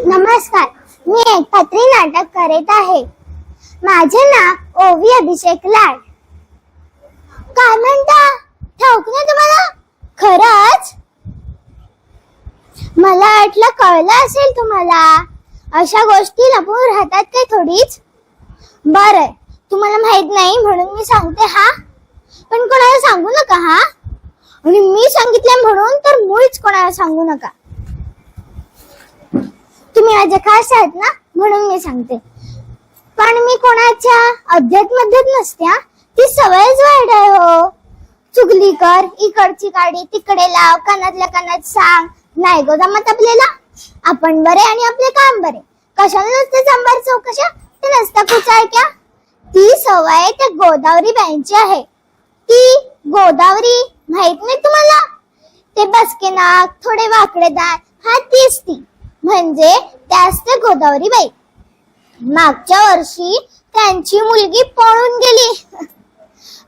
नमस्कार मी एक पत्री नाटक करीत आहे. माझे नाव ओवी अभिषेक लाड. काय म्हणता? ठाऊक नाही तुम्हाला? खरंच? मला वाटलं कळलं असेल तुम्हाला. अशा गोष्टी लपून राहतात काय थोडीच? बर तुम्हाला माहीत नाही म्हणून मी सांगते हा? पण कोणाला सांगू नका हा? आणि मी सांगितलं म्हणून तर मुळीच कोणाला सांगू नका. तुम्ही माझे खास आहात ना म्हणून मी सांगते. पण मी कोणाच्या अध्यात्मध्येच नसते हा. ती सवयच वाढ आहे हो. चुगली कर इकडची गाडी तिकडे लाव कानातल्या कानात सांग. नाही गो जमत आपल्याला. आपण बरे आणि आपले काम बरे. कशाला नसते सांबार चौकशा? ते नसता कुचाय क्या? ती सवय त्या गोदावरी बाईंची आहे. ती गोदावरी माहीत नाही तुम्हाला? ते बसके नाक थोडे वाकडे दात हा तीच ती. म्हणजे त्याच ते गोदावरी बाई. मागच्या वर्षी त्यांची मुलगी पळून गेली.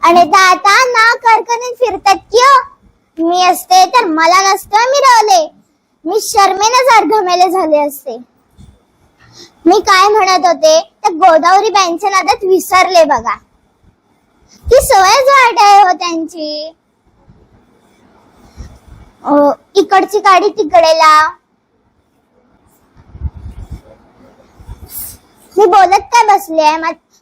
आणि त्या आता ना कारखान्यात फिरतात की हो. मी असते तर मला नसतं मिरवले मी शर्मेनच अर्धमेले झाले असते. मी काय म्हणत होते त्या गोदावरी बाईंच्या नादात विसरले बघा. ती सवयच वाईट आहे हो त्यांची. अं, इकडची गाडी तिकडे लाव. मी बोलत काय बसले आहे?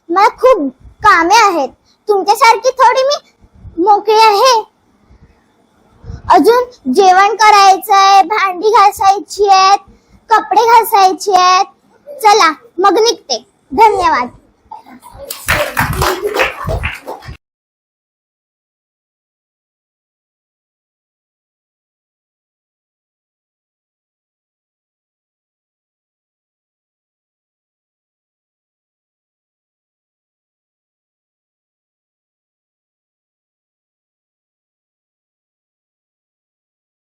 मला खूप कामे आहेत. तुमच्यासारखी थोडी मी मोकळी आहे. अजून जेवण करायचं आहे भांडी घासायची आहेत कपडे घासायचे आहेत. चला मग निघते. धन्यवाद.